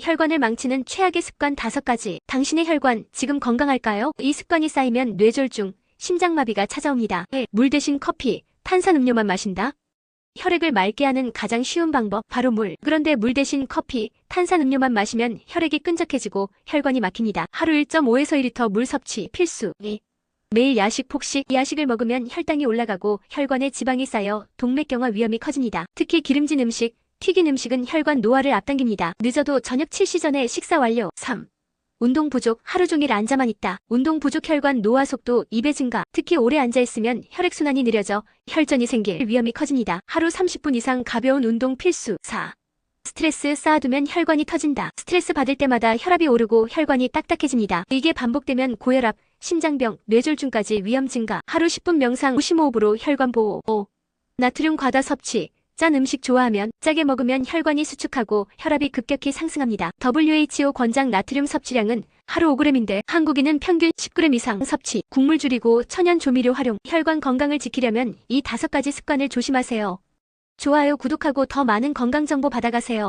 혈관을 망치는 최악의 습관 5가지. 당신의 혈관 지금 건강할까요? 이 습관이 쌓이면 뇌졸중, 심장마비가 찾아옵니다. 1. 물 대신 커피, 탄산음료만 마신다. 혈액을 맑게 하는 가장 쉬운 방법 바로 물. 그런데 물 대신 커피, 탄산음료만 마시면 혈액이 끈적해지고 혈관이 막힙니다. 하루 1.5에서 2리터 물 섭취 필수. 2. 매일 야식 폭식, 야식을 먹으면 혈당이 올라가고 혈관에 지방이 쌓여 동맥경화 위험이 커집니다. 특히 기름진 음식, 튀긴 음식은 혈관 노화를 앞당깁니다. 늦어도 저녁 7시 전에 식사 완료. 3. 운동 부족, 하루 종일 앉아만 있다. 운동 부족 혈관 노화 속도 2배 증가. 특히 오래 앉아있으면 혈액순환이 느려져 혈전이 생길 위험이 커집니다. 하루 30분 이상 가벼운 운동 필수. 4. 스트레스 쌓아두면 혈관이 터진다. 스트레스 받을 때마다 혈압이 오르고 혈관이 딱딱해집니다. 이게 반복되면 고혈압, 심장병, 뇌졸중까지 위험 증가. 하루 10분 명상, 심호흡으로 혈관 보호. 5. 나트륨 과다 섭취. 짠 음식 좋아하면 짜게 먹으면 혈관이 수축하고 혈압이 급격히 상승합니다. WHO 권장 나트륨 섭취량은 하루 5g인데 한국인은 평균 10g 이상 섭취. 국물 줄이고 천연 조미료 활용. 혈관 건강을 지키려면 이 다섯 가지 습관을 조심하세요. 좋아요, 구독하고 더 많은 건강 정보 받아가세요.